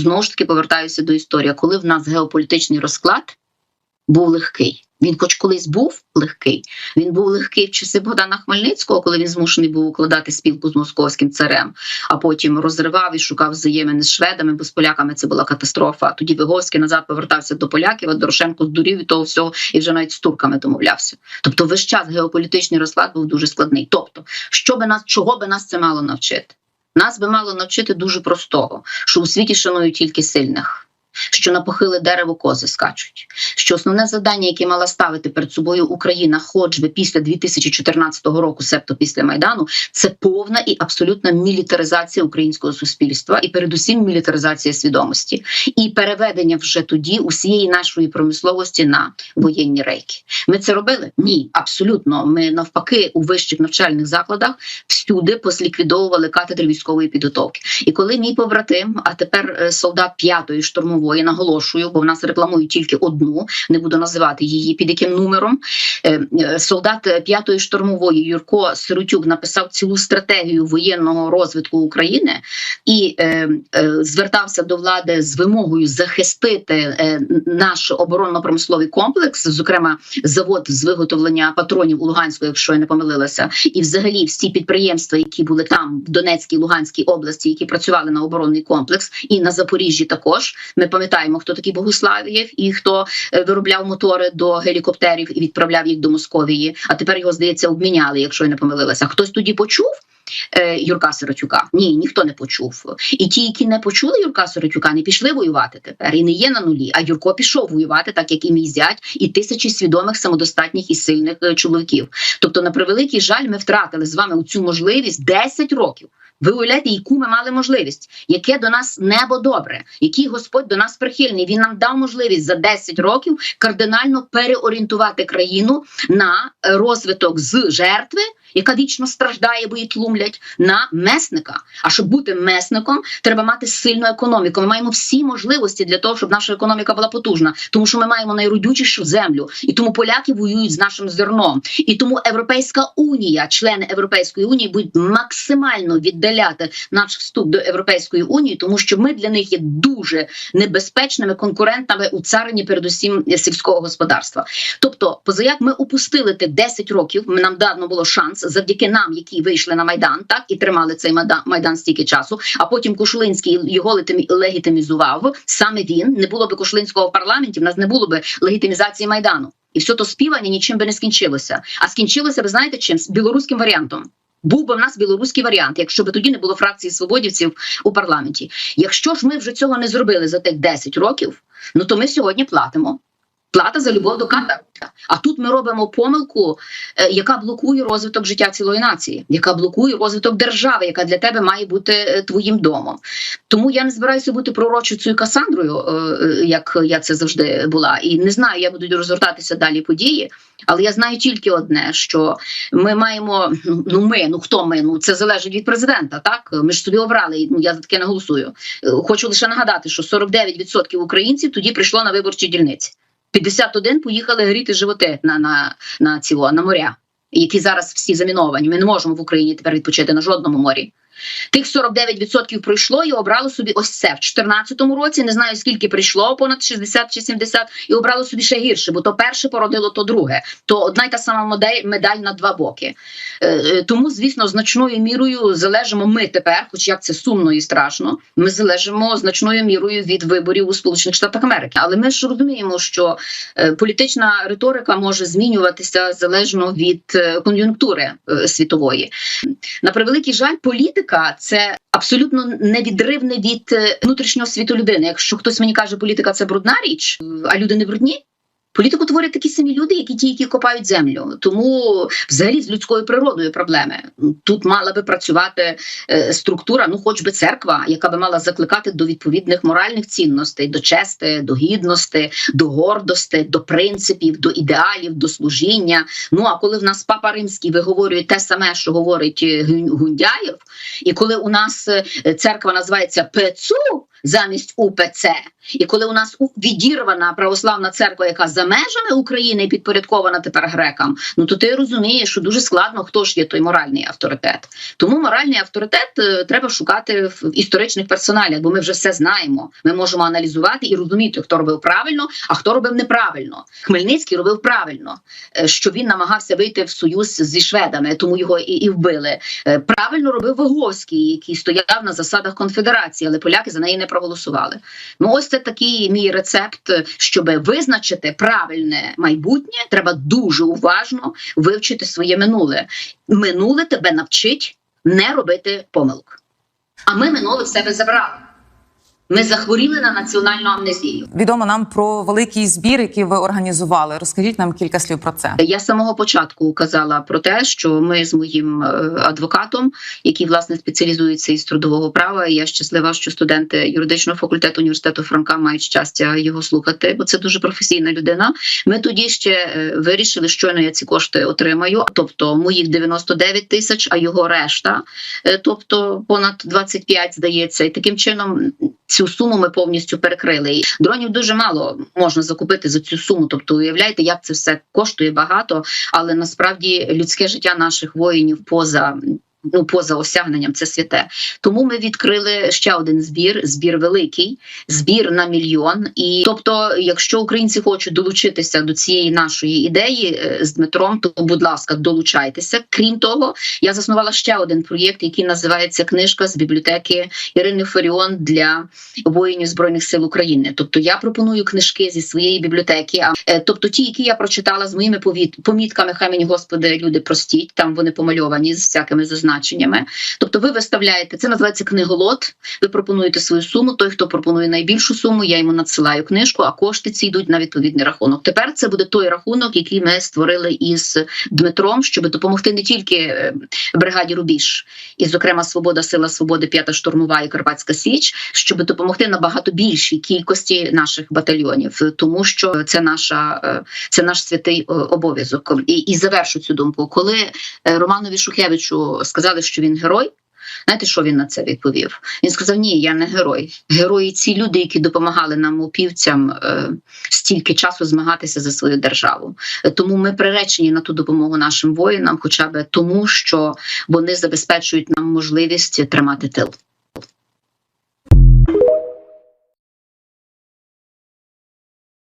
знову ж таки повертаюся до історії, коли в нас геополітичний розклад був легкий. Він, хоч колись був легкий, він був легкий в часи Богдана Хмельницького, коли він змушений був укладати спілку з московським царем, а потім розривав і шукав взаємини з шведами, бо з поляками це була катастрофа. Тоді Виговський назад повертався до поляків, а Дорошенко здурів від того всього і вже навіть з турками домовлявся. Тобто, весь час геополітичний розклад був дуже складний. Тобто, що би нас, чого би нас це мало навчити? Нас би мало навчити дуже простого, що у світі шанують тільки сильних. Що на похиле дерево кози скачуть, що основне завдання, яке мала ставити перед собою Україна, хоч би після 2014 року, себто після майдану, це повна і абсолютна мілітаризація українського суспільства, і передусім мілітаризація свідомості, і переведення вже тоді усієї нашої промисловості на воєнні рейки. Ми це робили? Ні, абсолютно. Ми навпаки у вищих навчальних закладах всюди посліквідовували катедри військової підготовки. І коли мій побратим, а тепер е, солдат п'ятої штурмової, наголошую, бо в нас рекламують тільки одну, не буду називати її під яким номером. е, е, Солдат п'ятої штурмової Юрко Сиротюк написав цілу стратегію воєнного розвитку України і е, звертався до влади з вимогою захистити наш оборонно-промисловий комплекс, зокрема завод з виготовлення патронів у Луганську, якщо я не помилилася, і взагалі всі підприємства, які були там в Донецькій Луганській області, які працювали на оборонний комплекс, і на Запоріжжі також ми пам'ятаємо, хто такий Богуславієв і хто виробляв мотори до гелікоптерів і відправляв їх до Московії. А тепер його здається обміняли, якщо я не помилилася. Хтось тоді почув. Е, Юрка Сиротюка ні, ніхто не почув. І ті, які не почули Юрка Сиротюка, не пішли воювати тепер і не є на нулі. А Юрко пішов воювати, так як і мій зять, і тисячі свідомих, самодостатніх і сильних е, чоловіків. Тобто, на превеликий жаль, ми втратили з вами цю можливість 10 років. Ви уявляєте, яку ми мали можливість, яке до нас небо добре, який Господь до нас прихильний. Він нам дав можливість за 10 років кардинально переорієнтувати країну на е, розвиток з жертви, яка вічно страждає, бо її тлумлять, на месника. А щоб бути месником, треба мати сильну економіку. Ми маємо всі можливості для того, щоб наша економіка була потужна, тому що ми маємо найродючішу землю, і тому поляки воюють з нашим зерном. І тому Європейська унія, члени Європейської унії, будуть максимально віддаляти наш вступ до Європейської унії, тому що ми для них є дуже небезпечними конкурентами у царині, передусім сільського господарства. Тобто, позаяк ми упустили тих 10 років. Нам дано було шанс завдяки нам, які вийшли на майдан, так і тримали цей майдан, майдан стільки часу. А потім Кушулинський його легітимізував. Саме він не було би Кушулинського в парламенті. В нас не було би легітимізації майдану. І все то співання нічим би не скінчилося. А скінчилося, ви знаєте, чим з білоруським варіантом. Був би в нас білоруський варіант, якщо б тоді не було фракції свободівців у парламенті. Якщо ж ми вже цього не зробили за тих 10 років, ну то ми сьогодні платимо. Плата за любов до ката. А тут ми робимо помилку, е, яка блокує розвиток життя цілої нації, яка блокує розвиток держави, яка для тебе має бути е, твоїм домом. Тому я не збираюся бути пророчицею Касандрою, е, як я це завжди була, і не знаю, як будуть розгортатися далі події. Але я знаю тільки одне: що ми маємо ну ми, ну хто ми? Ну це залежить від президента. Так ми ж собі обрали. Ну я за таке не голосую. Хочу лише нагадати, що 49% українців тоді прийшло на виборчі дільниці. 51 поїхали гріти животи на, на, на ціло на моря, які зараз всі заміновані. Ми не можемо в Україні тепер відпочити на жодному морі. Тих 49% пройшло і обрало собі ось це в 2014 році. Не знаю скільки прийшло, понад 60 чи 70, і обрало собі ще гірше, бо то перше породило то друге. То одна й та сама модель медаль на два боки. Е, е, тому, звісно, значною мірою залежимо ми тепер, хоч як це сумно і страшно. Ми залежимо значною мірою від виборів у Сполучених Штатах Америки. Але ми ж розуміємо, що е, політична риторика може змінюватися залежно від кон'юнктури світової. На превеликий жаль, політика це абсолютно невідривне від е, внутрішнього світу людини. Якщо хтось мені каже, політика це брудна річ, а люди не брудні. Політику творять такі самі люди, як і ті, які копають землю. Тому взагалі з людською природою проблеми. Тут мала би працювати е, структура, ну хоч би церква, яка би мала закликати до відповідних моральних цінностей, до чести, до гідності, до гордості, до принципів, до ідеалів, до служіння. Ну а коли в нас папа римський виговорює те саме, що говорить е, Гундяєв, і коли у нас е, церква називається ПЦУ, замість УПЦ. І коли у нас відірвана православна церква, яка за межами України підпорядкована тепер грекам, ну то ти розумієш, що дуже складно, хто ж є той моральний авторитет. Тому моральний авторитет е, треба шукати в історичних персоналях, бо ми вже все знаємо. Ми можемо аналізувати і розуміти, хто робив правильно, а хто робив неправильно. Хмельницький робив правильно, е, що він намагався вийти в союз зі шведами, тому його і, і вбили. Е, Правильно робив Виговський, який стояв на засадах конфедерації, але поляки за неї не проголосували. Ну, ось це такий мій рецепт, щоб визначити правильне майбутнє. Треба дуже уважно вивчити своє минуле. Минуле тебе навчить не робити помилок. А ми минуле в себе забрали. Ми захворіли на національну амнезію. Відомо нам про великий збір, який ви організували. Розкажіть нам кілька слів про це. Я з самого початку казала про те, що ми з моїм е, адвокатом, який власне спеціалізується із трудового права. і Я щаслива, що студенти юридичного факультету університету Франка мають щастя його слухати, бо це дуже професійна людина. Ми тоді ще е, вирішили, щойно я ці кошти отримаю, тобто моїх 99 тисяч, а його решта, е, тобто понад 25, здається, і таким чином. Цю суму ми повністю перекрили. І Дронів дуже мало можна закупити за цю суму. Тобто, уявляєте, як це все коштує багато, але насправді людське життя наших воїнів поза. Поза осягненням це святе. Тому ми відкрили ще один збір, збір великий, збір на мільйон. І тобто, якщо українці хочуть долучитися до цієї нашої ідеї е, з Дмитром, то будь ласка, долучайтеся. Крім того, я заснувала ще один проєкт, який називається Книжка з бібліотеки Ірини Фаріон для воїнів збройних сил України. Тобто я пропоную книжки зі своєї бібліотеки, а е, тобто ті, які я прочитала з моїми помітками, хай мені господи, люди простіть. Там вони помальовані з всякими зазначеннями. Тобто, ви виставляєте це, називається книголот. Ви пропонуєте свою суму. Той, хто пропонує найбільшу суму, я йому надсилаю книжку, а кошти ці йдуть на відповідний рахунок. Тепер це буде той рахунок, який ми створили із Дмитром, щоб допомогти не тільки е, бригаді Рубіж, і, зокрема, Свобода, Сила Свободи, П'ята штурмова і Карпатська Січ, щоб допомогти набагато більшій кількості наших батальйонів, тому що це наша е, це наш святий е, обов'язок. І, і завершу цю думку. Коли Романові Шухевичу сказали, що він герой. Знаєте, що він на це відповів? Він сказав: Ні, я не герой. Герої ці люди, які допомагали нам упівцям е, стільки часу змагатися за свою державу. Тому ми приречені на ту допомогу нашим воїнам, хоча б тому, що вони забезпечують нам можливість тримати тил.